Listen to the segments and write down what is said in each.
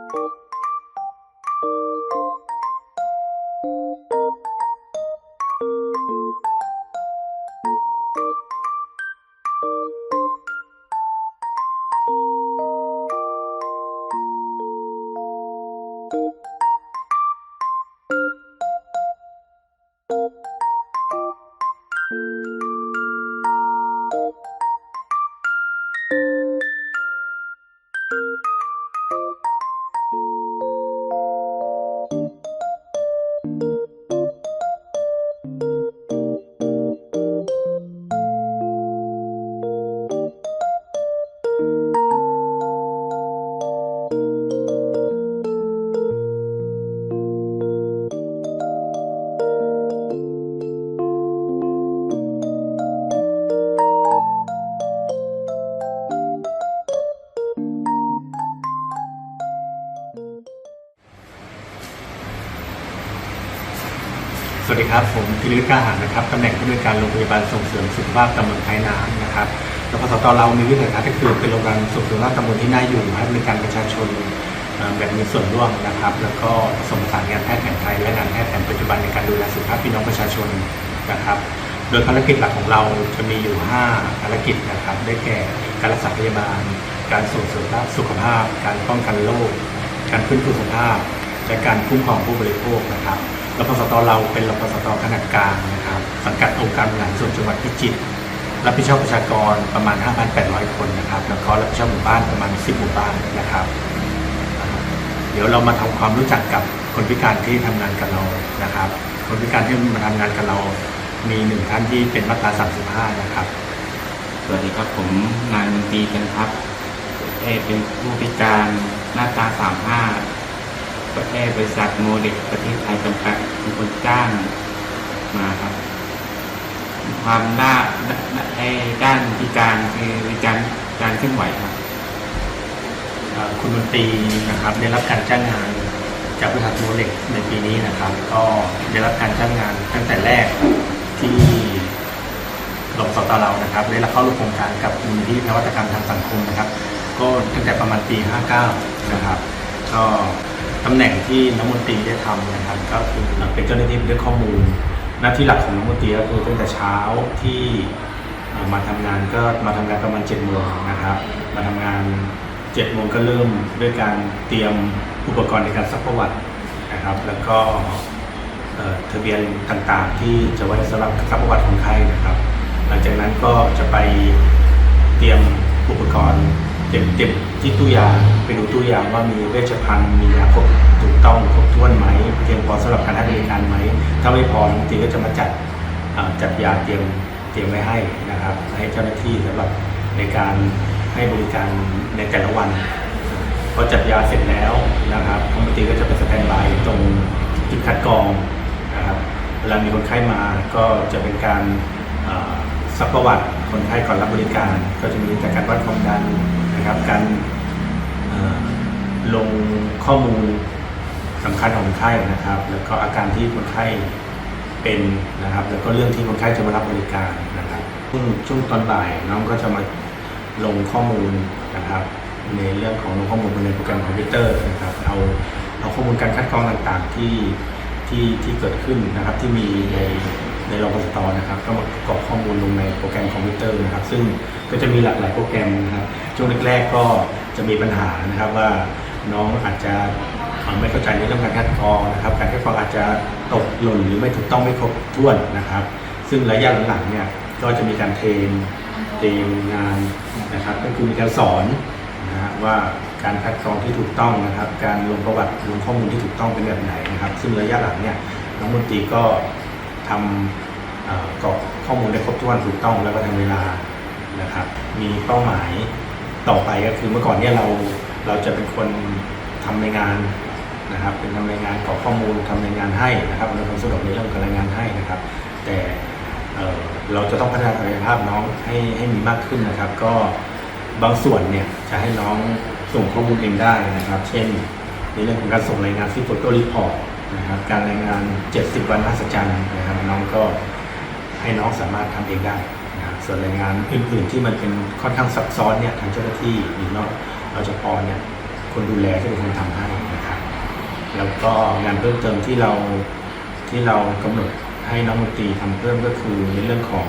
ส กิริกาหารนะครับตำแหน่งผู้อำนวยการโรงพยาบาลส่งเสริมสุขภาพตำบลท้ายน้ำนะครับแล้วพสตเรามีวิสัยทัศน์ก็คือเป็นโรงพยาบาลส่งเสริมสุขภาพตำบลที่น่าอยู่ให้บริการประชาชนแบบมีส่วนร่วมนะครับ แล้วก็ผสมผสานงานแพทย์แผนไทยและงานแพทย์แผนปัจจุบันในการดูแลสุขภาพพี่น้องประชาชนนะครับ โดยภารกิจหลักของเราจะมีอยู่ 5 ภารกิจนะครับ ได้แก่การรักษาพยาบาล การส่งเสริมสุขภาพ การป้องกันโรคการฟื้นฟูสุขภาพ และการคุ้มครองผู้บริโภคนะครับรพสตเราเป็นรพสตขนาดกลางนะครับ สังกัดองค์การบริหารส่วนจังหวัดพิจิตรรับผิดชอบประชากรประมาณ 5,800 คนนะครับ แล้วก็รับผิดชอบหมู่บ้านประมาณ 10 หมู่บ้านนะครับ เดี๋ยวเรามาทำความรู้จักกับคนพิการที่ทำงานกับเรานะครับ คนพิการที่มาทำงานกับเรา มีหนึ่งท่านที่เป็นมาตรา 35 นะครับ สวัสดีครับผมนายมนตรีกันครับเอเป็นผู้พิการหน้าตาสามห้า ประเทศบริษัทโมเด็กประเทศไทยจำกัดเป็นคนจ้างมาครับ ความด้าไอ้ด้านพิการคือการการเคลื่อนไหวครับคุณดนตรีนะครับได้รับการจ้างงานจากบริษัทโมเล็กในปีนี้นะครับ ก็ได้รับการจ้างงานตั้งแต่แรกที่หลบสตเรานะครับได้รับเข้าร่วมโครงการกับมูลนิธินวัตกรรมทางสังคมนะครับ ก็ตั้งแต่ประมาณปี 59 นะครับ ก็ ตำแหน่งที่น้องมนตรีได้ทำนะครับก็คือเป็นเจ้าหน้าที่เรื่องข้อมูล หน้าที่หลักของน้องมนตรีก็คือตั้งแต่เช้าที่มาทำงานก็มาทำงานประมาณ7โมงนะครับมาทำงาน7โมงก็เริ่มด้วยการเตรียมอุปกรณ์ในการซักประวัตินะครับ แล้วก็ทะเบียนต่างๆ ที่จะไว้สำหรับซักประวัติของใครนะครับ หลังจากนั้นก็จะไปเตรียมอุปกรณ์เตรียมเตรียม ที่ตู้ยาไปดูตู้ยาว่ามีเวชภัณฑ์มียาครบถูกต้องครบถ้วนไหมเพียงพอสำหรับการให้บริการไหม ถ้าไม่พอบางทีก็จะมาจัดจัดยาเตรียมเตรียมไว้ให้นะครับ ให้เจ้าหน้าที่สำหรับในการให้บริการในแต่ละวันพอจัดยาเสร็จแล้วนะครับปกติก็จะเป็นสแตนบายตรงจุดคัดกรองนะครับเวลามีคนไข้มาก็จะเป็นการเอ่อซักประวัติคนไข้ก่อนรับบริการ ก็จะมีจากการวัดความดันนะครับการ ข้อมูลสำคัญของคนไข้นะครับ แล้วก็อาการที่คนไข้เป็นนะครับ แล้วก็เรื่องที่คนไข้จะมารับบริการนะครับช่วงช่วงตอนบ่ายน้องก็จะมาลงข้อมูลนะครับ ในเรื่องของลงข้อมูลในโปรแกรมคอมพิวเตอร์นะครับเอาเอาข้อมูลการคัดกรองต่างๆที่ที่ที่เกิดขึ้นนะครับที่มีในในรพสตนะครับ ก็มากรอกข้อมูลลงในโปรแกรมคอมพิวเตอร์นะครับ ซึ่งก็จะมีหลากหลายโปรแกรมนะครับช่วงแรกๆก็จะมีปัญหานะครับว่า น้องอาจจะไม่เข้าใจในเรื่องการคัดกรองนะครับ การคัดกรองอาจจะตกหล่นหรือไม่ถูกต้องไม่ครบถ้วนนะครับ ซึ่งระยะหลังๆเนี่ยก็จะมีการเทรนเตรียมงานนะครับ ก็คือมีการสอนนะฮะว่าการคัดกรองที่ถูกต้องนะครับ การลงประวัติลงข้อมูลที่ถูกต้องเป็นแบบไหนนะครับ ซึ่งระยะหลังเนี่ยน้องมนตรีก็ทำเกรอกข้อมูลได้ครบถ้วนถูกต้องแล้วก็ทันเวลานะครับ มีเป้าหมายต่อไปก็คือเมื่อก่อนเนี่ยเรา เราจะเป็นคนทำรายงานนะครับ เป็นทำรายงานกรอข้อมูลทำรายงานให้นะครับอำนความสะดวกในเรื่องการรายงานให้นะครับ แต่เเราจะต้องพัฒนาศักยภาพน้องให้ให้มีมากขึ้นนะครับ ก็บางส่วนเนี่ยจะให้น้องส่งข้อมูลเองได้นะครับ เช่น ในเรื่องของการส่งรายงานที่โฟโต้รีพอร์ตนะครับ การรายงาน 70 วันมหัศจรรย์นะครับ น้องก็ให้น้องสามารถทำเองได้นะครับส่วนรายงานอื่นๆที่มันเป็นค่อนข้างซับซ้อนเนี่ยทางเจ้าหน้าที่หรือเรา เราจะพอเนี่ยคนดูแลที่เป็นคนทำให้นะครับแล้วก็งานเพิ่มเติมที่เราที่เรากำหนดให้น้องมนตรีทำเพิ่มก็คือในเรื่องของ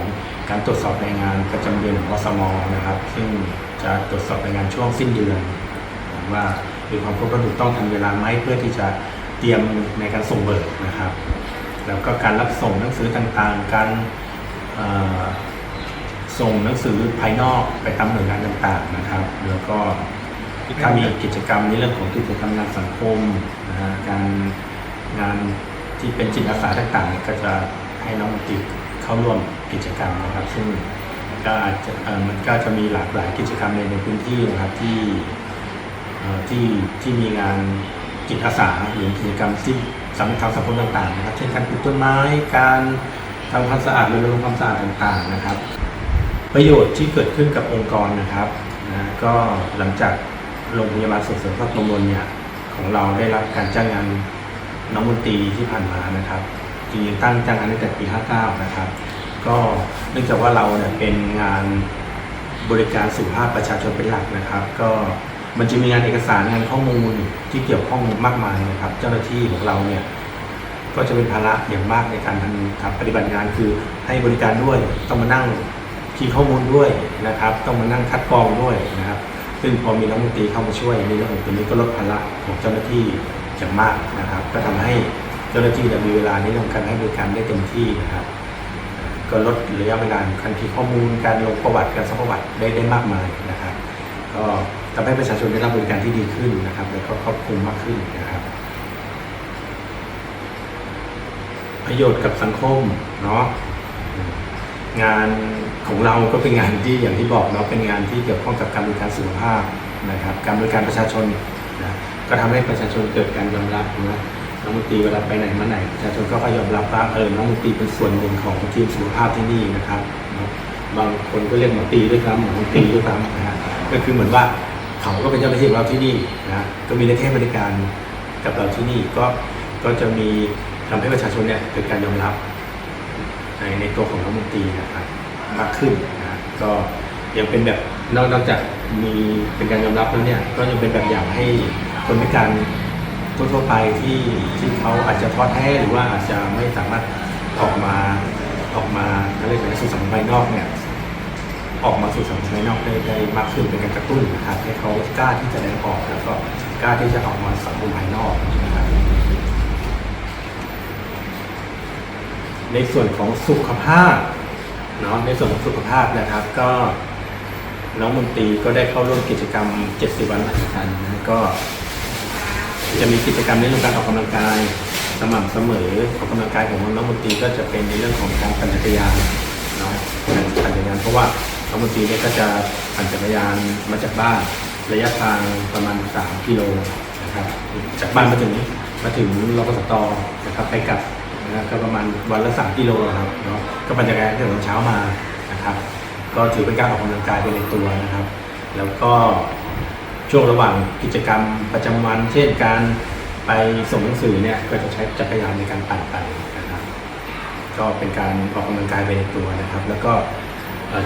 การตรวจสอบรายงานประจำเดือนของอสมนะครับ ซึ่งจะตรวจสอบรายงานช่วงสิ้นเดือนว่ามีความครบถ้วนถูกต้องทันเวลาไหมเพื่อที่จะเตรียมในการส่งเบิกนะครับ แล้วก็การรับส่งหนังสือต่างๆ การส่งหนังสือภายนอกไปตามหน่วยงานต่างๆนะครับ แล้วก็ ถ้ามีกิจกรรมในเรื่องของกิจกรรมงานสังคมนะฮะการงานที่เป็นจิตอาสาต่างๆ ก็จะให้น้องมนตรีเข้าร่วมกิจกรรมนะครับ ซึ่งก็อาจจะมันก็จะมีหลากหลายกิจกรรมในในพื้นที่นะครับที่ที่ที่มีงานจิตอาสาหรือกิจกรรมที่สำนักทางสังคมต่างๆนะครับ เช่นการปลูกต้นไม้การทำความสะอาดหรือรณรงค์ความสะอาดต่างๆนะครับ ประโยชน์ที่เกิดขึ้นกับองค์กรนะครับนะก็หลังจาก โรงพยาบาลส่งเสริมพระพรหมเนี่ยของเราได้รับการจ้างงานน้องมนตรีที่ผ่านมานะครับจริงๆตั้งจ้างงานตั้งแต่ปี 59 นะครับ ก็เนื่องจากว่าเราเนี่ยเป็นงานบริการสุขภาพประชาชนเป็นหลักนะครับ ก็มันจะมีงานเอกสารงานข้อมูลที่เกี่ยวข้องมากมายนะครับ เจ้าหน้าที่ของเราเนี่ยก็จะเป็นภาระอย่างมากในการทำทำปฏิบัติงานคือให้บริการด้วยต้องมานั่งคีย์ข้อมูลด้วยนะครับ ต้องมานั่งคัดกรองด้วยนะครับ ซึ่งพอมีนักดนตรีเข้ามาช่วยในเรื่องของตัวนี้ก็ลดภาระของเจ้าหน้าที่อย่างมากนะครับ ก็ทำให้เจ้าหน้าที่เนี่ยมีเวลาในเรื่องการให้บริการได้เต็มที่นะครับ ก็ลดระยะเวลาการคีย์ข้อมูล การลงประวัติการซักประวัติได้ได้มากมายนะครับ ก็ทำให้ประชาชนได้รับบริการที่ดีขึ้นนะครับ แล้วก็ครอบคลุมมากขึ้นนะครับ ประโยชน์กับสังคมเนาะงาน ของเราก็เป็นงานที่อย่างที่บอกเนาะเป็นงานที่เกี่ยวข้องกับการบริการสุขภาพนะครับ การบริการประชาชนนะก็ทำให้ประชาชนเกิดการยอมรับนะน้องมนตรีเวลาไปไหนมาไหนประชาชนก็ยอมรับว่าเออน้องมนตรีเป็นส่วนหนึ่งของทีมสุขภาพที่นี่นะครับบางคนก็เรียกหมอตีด้วยซ้ำหมอมนตรีด้วยซ้ำนะฮะก็คือเหมือนว่าเขาก็เป็นเจ้าหน้าที่ของเราที่นี่นะก็มีหน้าที่บริการกับเราที่นี่ก็ก็จะมีทำให้ประชาชนเนี่ยเกิดการยอมรับในในตัวของรัฐมนตรีนะครับ มากขึ้นนะก็ยังเป็นแบบนอกจากมีเป็นการยอมรับแล้วเนี่ยก็ยังเป็นแบบอย่างให้คนพิการทั่วไปที่ที่เขาอาจจะท้อแท้หรือว่าอาจจะไม่สามารถออกมาออกมาเขาเรียกอะไรสู่สังคมภายนอกเนี่ยออกมาสู่สังคมภายนอกได้ได้มากขึ้นเป็นการกระตุ้นนะครับให้เขากล้าที่จะแสดงออกแล้วก็กล้าที่จะออกมาสังคมภายนอกนะครับในส่วนของสุขภาพ เนาะในส่วนของสุขภาพนะครับ ก็น้องมนตรีก็ได้เข้าร่วมกิจกรรม 70 วันหลังกันนะก็จะมีกิจกรรมในเรื่องการออกกำลังกายสม่ำเสมอออกกำลังกายของน้องมนตรีก็จะเป็นในเรื่องของการปั่นจักรยานเนาะการปั่นจักรยานเพราะว่าน้องมนตรีเนี่ยก็จะปั่นจักรยานมาจากบ้านระยะทางประมาณ 3 กิโลนะครับจากบ้านมาถึงมาถึงรพสตนะครับไปกลับ นะก็ประมาณวันละ3กิโลนะครับเนาะก็ปั่นจักรยานตั้งแต่เช้ามานะครับ ก็ถือเป็นการออกกำลังกายไปในตัวนะครับ แล้วก็ช่วงระหว่างกิจกรรมประจำวัน เช่นการไปส่งหนังสือเนี่ยก็จะใช้จักรยานในการปั่นไปนะครับ ก็เป็นการออกกำลังกายไปในตัวนะครับ แล้วก็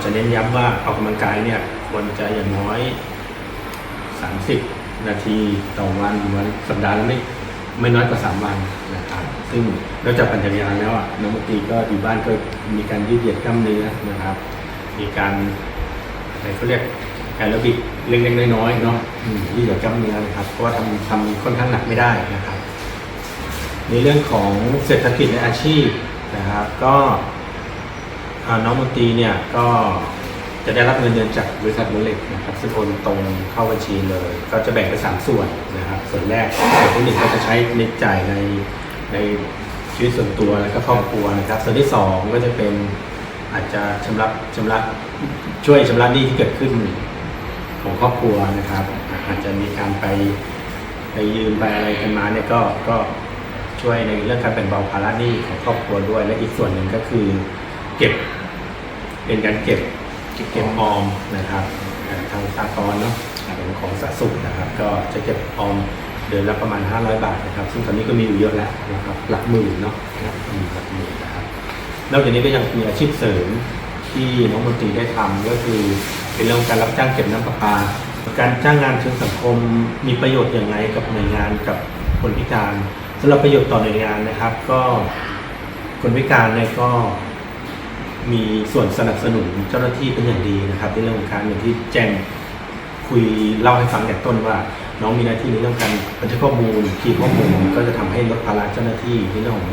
จะเน้นย้ำว่าออกกำลังกายเนี่ยควรจะอย่างน้อย 30 นาทีต่อวันวันสัปดาห์ละไม่ ไม่น้อยกว่า3วันนะครับซึ่งนอกจากปั่นจักรยานแล้วอะน้องมนตรีก็อยู่บ้านก็มีการยืดเหยียดกล้ามเนื้อนะครับ มีการอะไรเขาเรียกแอโรบิกเล็กๆน้อยๆเนาะยืดเหยียดกล้ามเนื้อนะครับเพราะว่าทำทำค่อนข้างหนักไม่ได้นะครับ ในเรื่องของเศรษฐกิจและอาชีพนะครับ ก็น้องมนตรีเนี่ยก็ จะได้รับเงินเดือนจากบริษัทโมเล็กนะครับซึ่งโอนตรงเข้าบัญชีเลย ก็จะแบ่งเป็นสามส่วนนะครับส่วนแรกส่วนที่หนึ่งก็จะใช้ในจ่ายในในชีวิตส่วนตัวแล้วก็ครอบครัวนะครับ ส่วนที่สองก็จะเป็นอาจจะชำระชำระช่วยชำระหนี้ที่เกิดขึ้นของครอบครัวนะครับ อาจจะมีการไปไปยืมไปอะไรกันมาเนี่ยก็ก็ช่วยในเรื่องการแบ่งเบาภาระหนี้ของครอบครัวด้วย และอีกส่วนหนึ่งก็คือเก็บเป็นการเก็บ เก็บออมนะครับทางสากลเนาะของของสะสุขนะครับ ก็จะเก็บออมเดือนละประมาณ 500 บาทนะครับ ซึ่งตอนนี้ก็มีอยู่เยอะแล้วนะครับหลักหมื่นเนาะหลักหมื่นนะครับนอกจากนี้ก็ยังมีอาชีพเสริมที่น้องมนตรีได้ทำก็คือเป็นเรื่องการรับจ้างเก็บน้ำประปา การจ้างงานเชิงสังคมมีประโยชน์อย่างไรกับหน่วยงานกับคนพิการสำหรับประโยชน์ต่อหน่วยงานนะครับ ก็คนพิการเนี่ยก็ มีส่วนสนับสนุนเจ้าหน้าที่เป็นอย่างดีนะครับในเรื่องของการอย่างที่แจ้งคุยเล่าให้ฟังแต่ต้นว่า น้องมีหน้าที่ในเรื่องการบันทึกข้อมูลคีย์ข้อมูลก็จะทำให้ลดภาระเจ้าหน้าที่ในเรื่องของ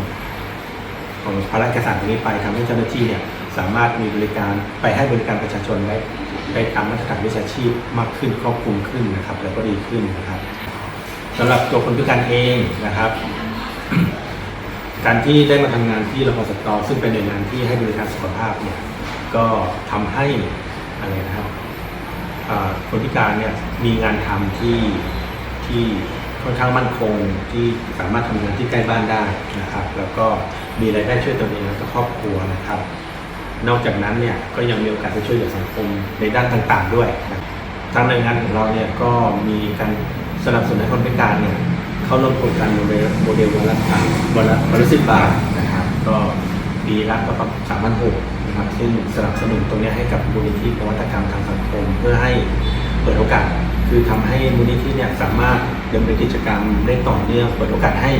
ของภาระเอกสารตรงนี้ไปทำให้เจ้าหน้าที่เนี่ยสามารถมีบริการไปให้บริการประชาชนได้ได้ตามมาตรฐานวิชาชีพมากขึ้นครอบคลุมขึ้นนะครับ แล้วก็ดีขึ้นนะครับสำหรับตัวคนพิการเองนะครับ การที่ได้มาทำงานที่รพสตซึ่งเป็นหน่วยงานที่ให้บริการสุขภาพเนี่ยก็ทำให้อะไรนะครับคนพิการเนี่ยมีงานทำที่ที่ค่อนข้างมั่นคงที่สามารถทำงานที่ใกล้บ้านได้นะครับ แล้วก็มีรายได้ช่วยตัวเองและครอบครัวนะครับ นอกจากนั้นเนี่ยก็ยังมีโอกาสไปช่วยเหลือสังคมในด้านต่างๆด้วยนะทางหน่วยงานของเราเนี่ยก็มีการสนับสนุนให้คนพิการเนี่ย เข้าร่วมโครงการโมเดลโมเดลวันละสามวันละวันละสิบบาทนะครับก็ปีละก็ประมาณสามพันหกนะครับซึ่งสนับสนุนตรงนี้ให้กับมูลนิธินวัตกรรมทางสังคม เพื่อให้เปิดโอกาส คือทำให้มูลนิธิเนี่ยสามารถดำเนินกิจกรรมได้ต่อเนื่องเปิดโอกาสให้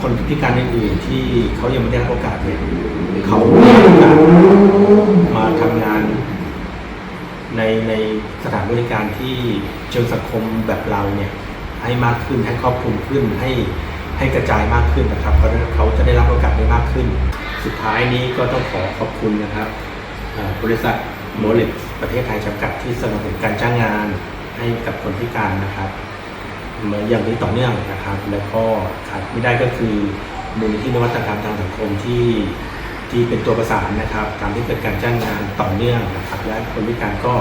คนพิการอื่นๆที่เขายังไม่ได้รับโอกาสเนี่ยเขามาสมาทำงานในในสถานบริการที่เชิงสังคมแบบเราเนี่ย ให้มากขึ้นให้ครอบคลุมขึ้นให้ให้กระจายมากขึ้นนะครับเพราะฉะนั้นเขาจะได้รับโอกาสได้มากขึ้น สุดท้ายนี้ก็ต้องขอขอบคุณนะครับบริษัทโมเล็กประเทศไทยจำกัดที่สนับสนุนการจ้างงานให้กับคนพิการนะครับเหมือนอย่างนี้ต่อเนื่องนะครับ แล้วก็ขาดไม่ได้ก็คือมูลนิธินวัตกรรมทางสังคมที่ที่เป็นตัวประสานนะครับทำให้เกิดการจ้างงานต่อเนื่องนะครับ และคนพิการก็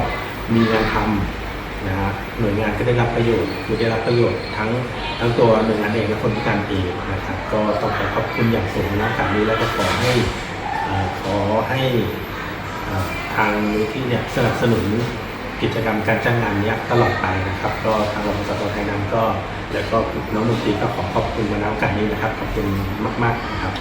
มีงานทำ นะฮะหน่วยงานก็ได้รับประโยชน์คือได้รับประโยชน์ทั้งทั้งตัวหน่วยงานเองและคนพิการเองนะครับก็ต้องขอขอบคุณอย่างสูงนะการนี้แล้วก็ขอให้ขอให้ทางมูลที่เนี่ยสนับสนุนกิจกรรมการจ้างงานเนี้ยตลอดไปนะครับ ก็ทางรพสตไทยนำก็ แล้วก็น้องมนตรีก็ขอขอบคุณมาณโอกาสนี้นะครับขอบคุณมากๆนะครับ